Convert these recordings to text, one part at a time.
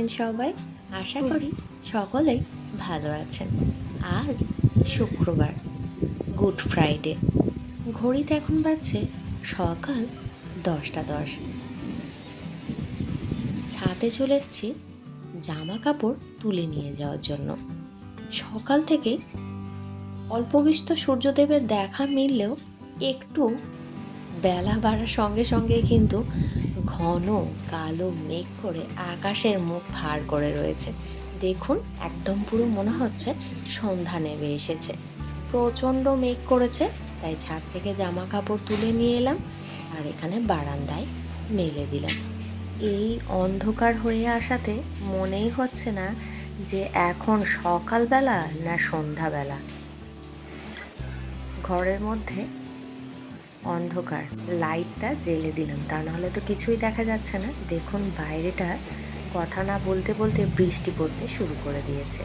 আছেন সবাই? আশা করি সকলেই ভালো আছেন। আজ শুক্রবার গুড ফ্রাইডে। ঘড়িতে এখন বাজছে সকাল দশটা দশ। ছাদে চলে এসেছি জামা কাপড় তুলে নিয়ে যাওয়ার জন্য। সকাল থেকে অল্প বিস্তর সূর্যদেবের দেখা মিললেও একটু বেলা বাড়ার সঙ্গে সঙ্গে কিন্তু ঘন কালো মেঘ করে আকাশের মুখ ভার করে রয়েছে। দেখুন, একদম পুরো মনে হচ্ছে সন্ধ্যা নেমে এসেছে। প্রচণ্ড মেঘ করেছে, তাই ছাদ থেকে জামা কাপড় তুলে নিয়ে এলাম আর এখানে বারান্দায় মেলে দিলাম। এই অন্ধকার হয়ে আসাতে মনেই হচ্ছে না যে এখন সকালবেলা না সন্ধ্যাবেলা। ঘরের মধ্যে অন্ধকার। লাইটটা জেলে দিলাম। তা নাহলে তো কিছুই দেখা যাচ্ছে না। দেখুন, বাইরেটা কথা না বলতে বলতে বৃষ্টি পড়তে শুরু করে দিয়েছে।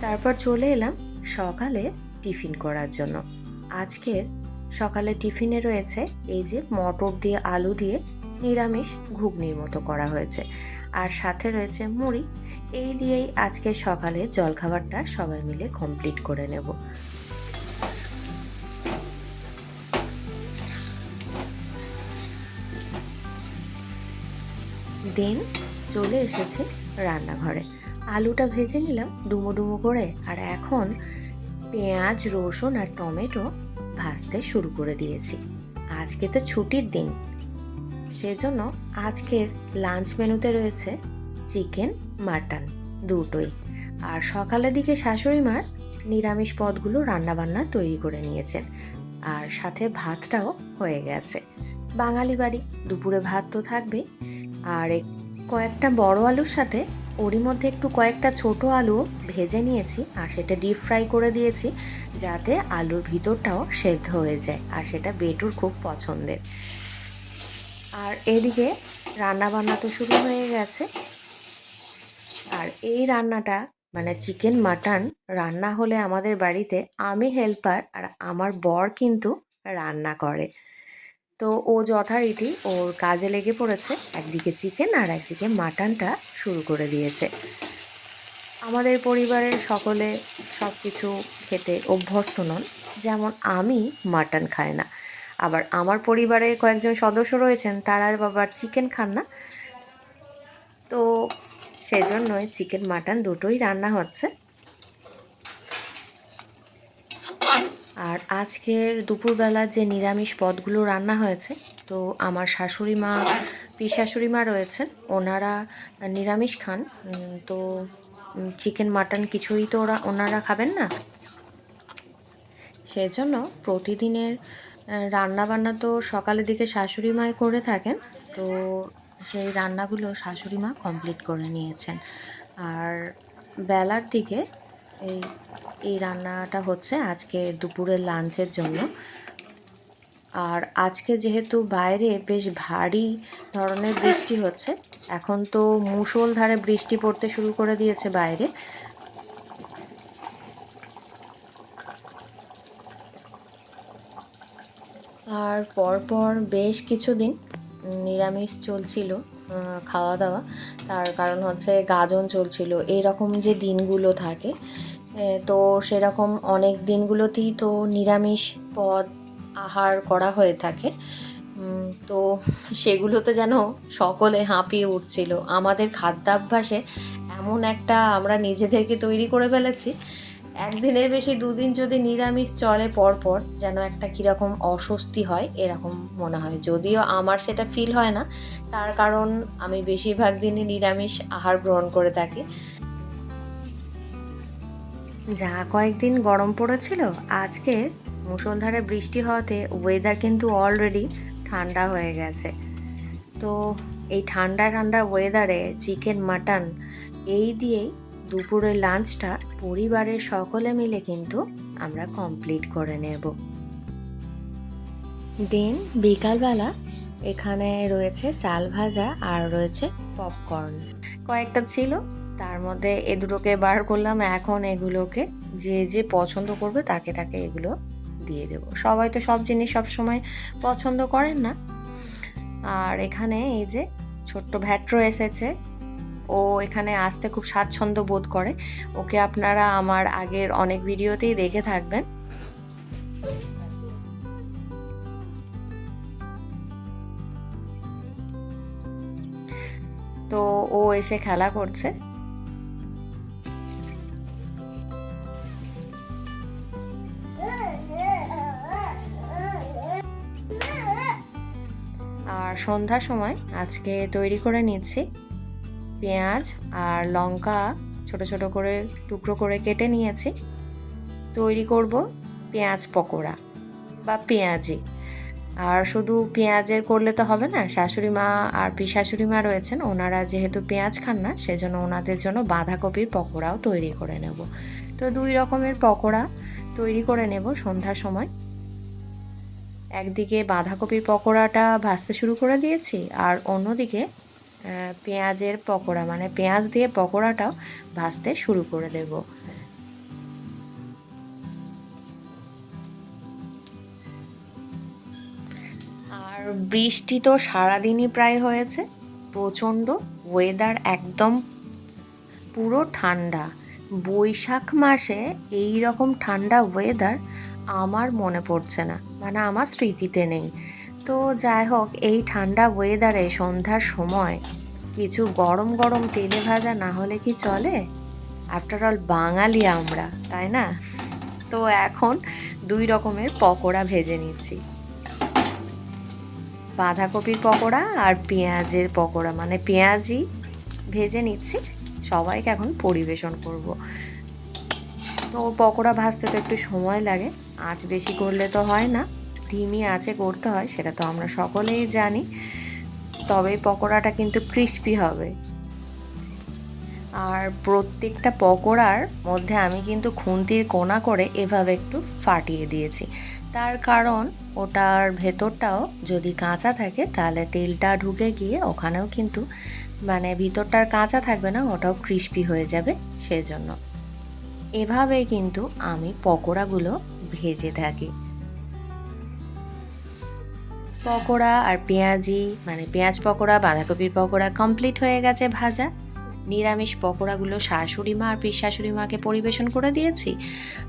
তারপর চলে এলাম সকালে টিফিন করার জন্য। আজকের সকালে টিফিনে রয়েছে এই যে মটর দিয়ে আলু দিয়ে নিরামিষ ঘুগনির মতো করা হয়েছে। আর সাথে রয়েছে মুড়ি। এই দিয়েই আজকে সকালে জলখাবারটা সবাই মিলে কমপ্লিট করে নেব। দেন চলে এসেছে রান্নাঘরে। আলুটা ভেজে নিলাম ডুমো ডুমো করে আর এখন পেঁয়াজ, রসুন আর টমেটো ভাজতে শুরু করে দিয়েছি। আজকে তো ছুটির দিন। সেজন্য আজকের লাঞ্চ মেনুতে রয়েছে চিকেন, মাটন দুটোই। আর সকালের দিকে শাশুড়ি মার নিরামিষ পদগুলো রান্নাবান্না তৈরি করে নিয়েছেন। আর সাথে ভাতটাও হয়ে গেছে। বাঙালি বাড়ি, দুপুরে ভাত তো থাকবেই। আর কয়েকটা বড় আলুর সাথে ওরই মধ্যে একটু কয়েকটা ছোট আলু ভেজে নিয়েছি আর সেটা ডিপ ফ্রাই করে দিয়েছি যাতে আলুর ভিতরটাও সেদ্ধ হয়ে যায় আর সেটা বেটুর খুব পছন্দের। আর এদিকে রান্না বান্না তো শুরু হয়ে গেছে। আর এই রান্নাটা মানে চিকেন মাটন রান্না হলে আমাদের বাড়িতে আমি হেল্পার আর আমার বর কিন্তু রান্না করে। তো ও যথারীতি ওর কাজে লেগে পড়েছে। একদিকে চিকেন আর একদিকে মাটনটা শুরু করে দিয়েছে। আমাদের পরিবারের সকলে সব কিছু খেতে অভ্যস্ত নন, যেমন আমি মাটন খাই না। আবার আমার পরিবারের কয়েকজন সদস্য রয়েছেন, তারা আবার চিকেন খান না। তো সেজন্যই চিকেন, মাটন দুটোই রান্না হচ্ছে। আর আজকের দুপুরবেলা যে নিরামিষ পদগুলো রান্না হয়েছে, তো আমার শাশুড়ি মা পিশাশুড়ি মা রয়েছেন, ওনারা নিরামিষ খান। তো চিকেন মাটন কিছুই তো ওরা, ওনারা খাবেন না? সেজন্য প্রতিদিনের রান্না বান্না তো সকালের দিকে শাশুড়ি মাই করে থাকেন, তো সেই রান্নাগুলো শাশুড়ি মা কমপ্লিট করে নিয়েছেন। আর বেলার দিকে এই এই রান্নাটা হচ্ছে আজকে দুপুরের লাঞ্চের জন্য। আর আজকে যেহেতু বাইরে বেশ ভারী ধরনের বৃষ্টি হচ্ছে, এখন তো মুষলধারে বৃষ্টি পড়তে শুরু করে দিয়েছে বাইরে। আর পরপর বেশ কিছুদিন নিরামিষ চলছিল। খাওয়া দাওয়া তার কারণ হচ্ছে গাজন চলছিল। এরকম যে দিনগুলো থাকে তো সেরকম অনেক দিনগুলোতেই তো নিরামিষ পদ আহার করা হয়ে থাকে। তো সেগুলোতে যেন সকলে হাঁপিয়ে উঠছিল। আমাদের খাদ্যাভ্যাসে এমন একটা আমরা নিজেদেরকে তৈরি করে ফেলেছি একদিনের বেশি, দুদিন যদি নিরামিষ চলে পরপর, যেন একটা কীরকম অস্বস্তি হয়, এরকম মনে হয়। যদিও আমার সেটা ফিল হয় না, তার কারণ আমি বেশিরভাগ দিনই নিরামিষ আহার গ্রহণ করে থাকি। যা কয়েকদিন গরম পড়েছিল আজকে মুষলধারে বৃষ্টি হওয়াতে ওয়েদার কিন্তু অলরেডি ঠান্ডা হয়ে গেছে। তো এই ঠান্ডা ঠান্ডা ওয়েদারে চিকেন মাটন এই দিয়েই দুপুরের লাঞ্চটা পরিবারের সকলে মিলে কিন্তু আমরা কমপ্লিট করে নেব। দেন বিকালবেলা এখানে রয়েছে চাল ভাজা আর রয়েছে পপকর্ন কয়েকটা ছিল, তার মধ্যে এ দুটোকে বার করলাম, এখন এগুলোকে যে যে পছন্দ করবে তাকে তাকে এগুলো দিয়ে দেব। সবাই তো সব জিনিস সব সময় পছন্দ করেন না। আর এখানে এই যে ছোট্ট ভ্যাট্রো এসেছে ও এখানে আসতে খুব স্বাচ্ছন্দ্য বোধ করে। ওকে আপনারা আমার আগের অনেক ভিডিওতেই দেখে থাকবেন। তো ও এসে খেলা করছে। আর সন্ধ্যার সময় আজকে তৈরি করে নিচ্ছি। পেঁয়াজ আর লঙ্কা ছোট ছোট করে, টুকরো করে কেটে নিয়েছি। তৈরি করব পেঁয়াজ পকোড়া বা পেঁয়াজি। আর শুধু পেঁয়াজের করলে তো হবে না, শাশুড়ি মা আর শাশুড়ি মা রয়েছেন, ওনারা যেহেতু পেঁয়াজ খান না, সেজন্য ওনাদের জন্য বাঁধাকপির পকোড়াও তৈরি করে নেব। তো দুই রকমের পকোড়া তৈরি করে নেব সন্ধ্যার সময়। একদিকে বাঁধাকপির পকোড়াটা ভাজতে শুরু করে দিয়েছি, আর অন্যদিকে পেঁয়াজের পকোড়া মানে পেঁয়াজ দিয়ে পকোড়াটাও ভাজতে শুরু করে দেব। আর বৃষ্টি তো সারাদিনই প্রায় হয়েছে, প্রচণ্ড ওয়েদার একদম পুরো ঠান্ডা। বৈশাখ মাসে এই রকম ঠান্ডা ওয়েদার আমার মনে পড়ছে না মানে আমার স্মৃতিতে নেই। তো যাই হোক, এই ঠান্ডা ওয়েদারে সন্ধ্যার সময় কিছু গরম গরম তেলে ভাজা না হলে কি চলে? আফটার অল বাঙালি আমরা, তাই না? তো এখন দুই রকমের পকোড়া ভেজে নিচ্ছি। বাঁধাকপির পকোড়া আর পেঁয়াজের পকোড়া মানে পেঁয়াজই ভেজে নিচ্ছি। সবাইকে এখন পরিবেশন করব। তো পকোড়া ভাজতে তো একটু সময় লাগে, আঁচ বেশি করলে তো হয় না। ধিমি আঁচে করতে হয়, সেটা তো আমরা সকলেই জানি। তবে পকোড়াটা কিন্তু ক্রিস্পি হবে। আর প্রত্যেকটা পকোড়ার মধ্যে আমি কিন্তু খুন্তির কোনা করে এভাবে একটু ফাটিয়ে দিয়েছি। তার কারণ ওটার ভেতরটাও যদি কাঁচা থাকে, তাহলে তেলটা ঢুকে গিয়ে ওখানেও কিন্তু মানে ভিতরটার কাঁচা থাকবে না, ওটাও ক্রিস্পি হয়ে যাবে সেজন্য। এভাবেই কিন্তু আমি পকোড়াগুলো ভেজে থাকি। পকোড়া আর পেঁয়াজি মানে পেঁয়াজ পকোড়া, বাঁধাকপির পকোড়া কমপ্লিট হয়ে গেছে ভাজা। নিরামিষ পকোড়াগুলো শাশুড়ি মা আর পিস শাশুড়ি মাকে পরিবেশন করে দিয়েছি।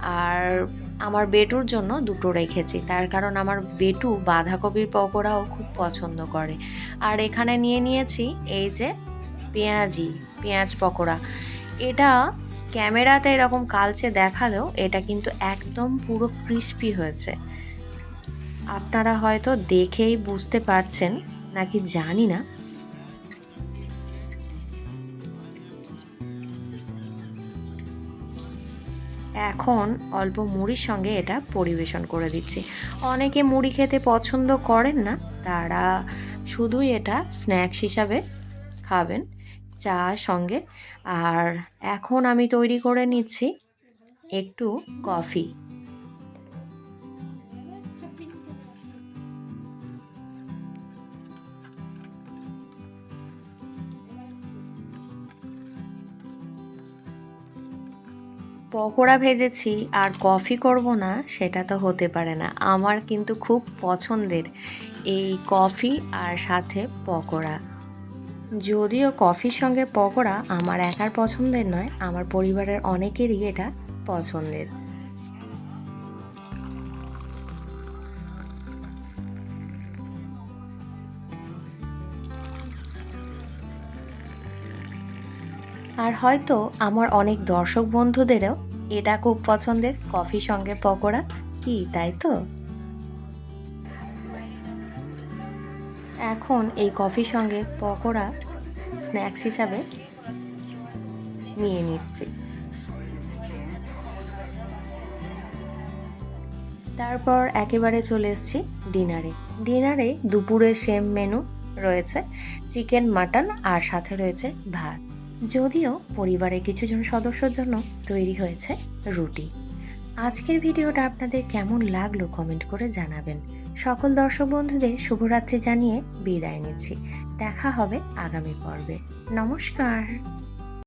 আর আমার বেটুর জন্য দুটো রেখেছি। তার কারণ আমার বেটু বাঁধাকপির পকোড়াও খুব পছন্দ করে। আর এখানে নিয়ে নিয়েছি এই যে পেঁয়াজি, পেঁয়াজ পকোড়া। এটা ক্যামেরাতে এরকম কালচে দেখালেও এটা কিন্তু একদম পুরো ক্রিস্পি হয়েছে। আপনারা হয়তো দেখেই বুঝতে পারছেন নাকি জানি না। এখন অল্প মুড়ির সঙ্গে এটা পরিবেশন করে দিচ্ছি। অনেকে মুড়ি খেতে পছন্দ করেন না, তারা শুধুই এটা স্ন্যাক্স হিসাবে খাবেন চা সঙ্গে। আর এখন আমি তৈরি করে নিচ্ছি একটু কফি। পকোড়া ভেজেছি আর কফি করব না, সেটা তো হতে পারে না। আমার কিন্তু খুব পছন্দের এই কফি আর সাথে পকোড়া। যদিও কফির সঙ্গে পকোড়া আমার একার পছন্দের নয়, আমার পরিবারের অনেকেরই এটা পছন্দের। আর হয়তো আমার অনেক দর্শক বন্ধুদেরও এটা খুব পছন্দের কফির সঙ্গে পকোড়া। কি, তাই তো? এখন এই কফির সঙ্গে পকোড়া স্ন্যাক্স হিসাবে নিয়ে নিচ্ছি। তারপর একেবারে চলে এসেছি ডিনারে। ডিনারে দুপুরের সেম মেনু রয়েছে, চিকেন, মাটন আর সাথে রয়েছে ভাত। যদিও পরিবারের কিছুজন সদস্যর জন্য তৈরি হয়েছে রুটি। আজকের ভিডিওটা আপনাদের কেমন লাগল কমেন্ট করে জানাবেন। সকল দর্শক বন্ধুদের শুভরাত্রি জানিয়ে বিদায় নিচ্ছি। দেখা হবে আগামী পর্বে। নমস্কার।